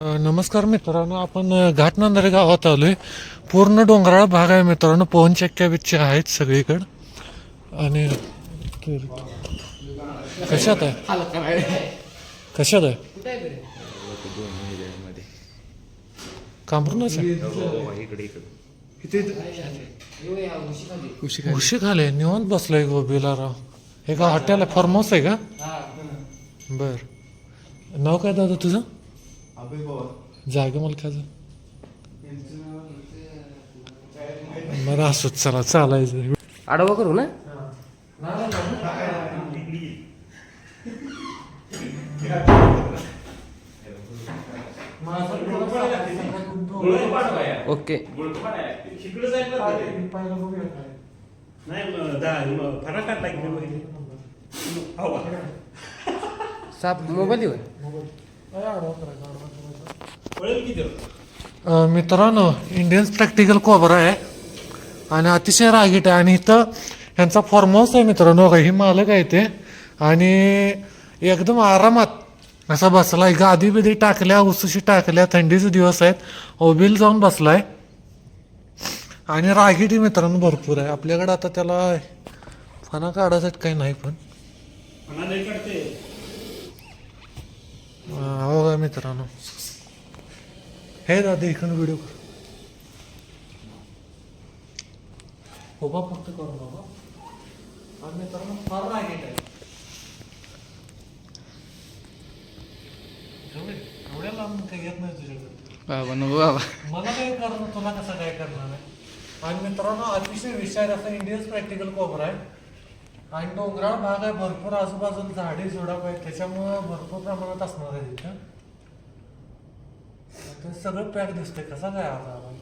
नमस्कार मित्रांनो आपण घाटनांदरे गावात आहे पूर्ण डोंगराळ भाग आहे मित्रांनो पवन चक्क्या बिच्च्या आहेत सगळीकडं. आणि कशात आहे? कशात आहे? कांबरूनच आहे. उशी खाले निवांत बसलोय गो राव हे का हॉटेल आहे फार्म हाऊस आहे का? बर. नाव काय दादा तुझं? जागे मुलखाचं बरं असंच चला चालायचं. आडवा करू ना? ओके. की साप मोबाईल देऊ पळेल किती अ, मित्रांनो इंडियन प्रॅक्टिकल कोबरा आहे. आणि अतिशय रागीट आहे. आणि इथं ह्यांचा फार्म हाऊस आहे मित्रांनो. बघा, ही मालक आहे ते. आणि एकदम आरामात असा बसलाय. गादी बिदी टाकल्या उसूशी टाकल्या थंडीचे दिवस आहेत. ओबील जाऊन बसलाय. आणि रागीटी मित्रांनो भरपूर आहे. आपल्याकडे आता त्याला फणा काढायसाठी काही नाही पण. मला लई काढते. अं, का मित्रांनो. हे दादा इकडून व्हिडिओ कर. उभा फक्त करू बाबा आणि मित्रांनो फार रागीट आहे. एवढे एवढ्या लांब काही येत नाही तुझ्याकडे. बाबा नको बाबा. मला काय करणार तुला कसं काय करणार आहे? आणि मित्रांनो अतिशय विषारी असा इंडियन प्रॅक्टिकल कोबरा आहे. आणि डोंगराळ भाग आहे भरपूर आजूबाजूला झाडे झुडप आहेत. त्याच्यामुळं भरपूर प्रमाणात असणार आहे तिथं ते सगळं पॅक दिसतंय. कसा काय आता आला?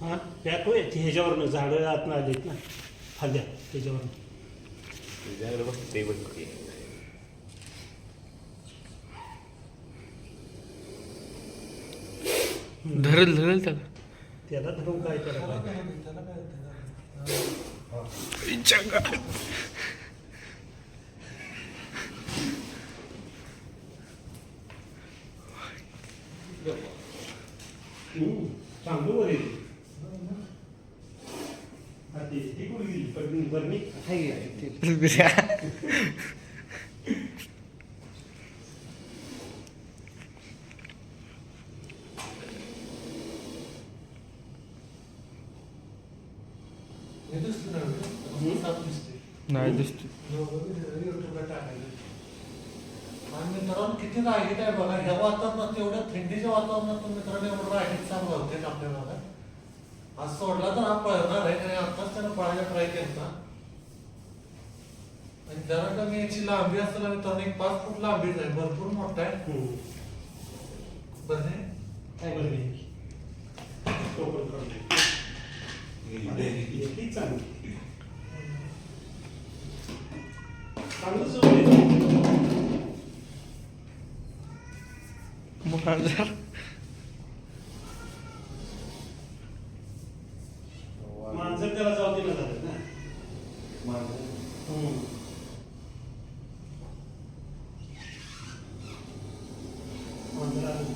हा पॅक होय. ते ह्याच्यावरनं झाडं आतनं आलीत ना. फाद्या त्याच्यावरनं. धरेल धरेल त्याला. त्याला धरून काय करायला त्याला काय त्याला- येते हा, ती ती कुठे गेली बरणी हे नाही दिसतो आणि मित्रांनो किती रागीट आहे बघा ह्या वातावरणात एवढ्या थंडीच्या वातावरणात मित्रांनो एवढं रागीट चांगलं होते आपल्या भागात आज सोडला तर हा पळणार आहे आणि आताच त्यानं पळायला ट्राय केला आणि जरा कमी याची लांबी असताना मित्रांनो एक पाच फूट लांबीच आहे भरपूर मोठा आहे. हम्म, बरं. येते चांगली चांगलंच होते. मांजर माणसं त्याला जाऊ दिलं झालं ना हम्म. मांजर आलं.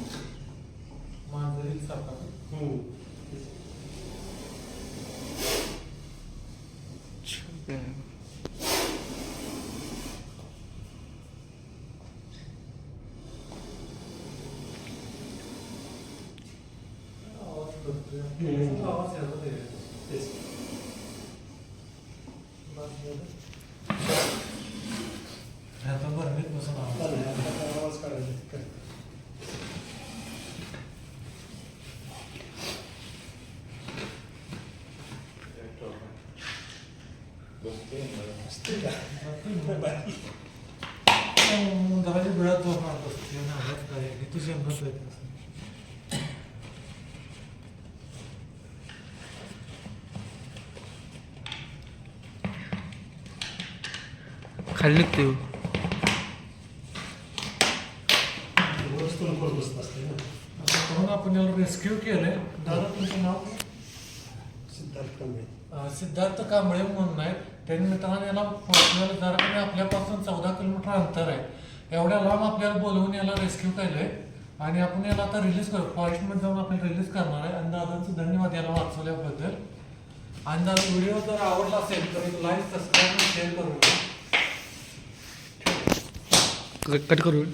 मांजरील सापाचं. हम्म. Давайте брат дома, я на это, я тут же брат это. खाली निघतो आपण याला रेस्क्यू केलंय दादा तुमचं नाव सिद्धार्थ कांबळे. सिद्धार्थ कांबळे म्हणून आहे त्यांनी मित्रांनो याला आपल्याला जरा आपल्यापासून चौदा किलोमीटर अंतर आहे. एवढ्या लांब आपल्याला बोलवून याला रेस्क्यू केलंय. आणि आपण याला आता रिलीज करू. फॉरेस्टमध्ये जाऊन आपण रिलीज करणार आहे. आणि दादांचं धन्यवाद याला वाचवल्याबद्दल. आणि दादा व्हिडिओ जर आवडला असेल तर लाईक सबस्क्राईब शेअर करू कट करू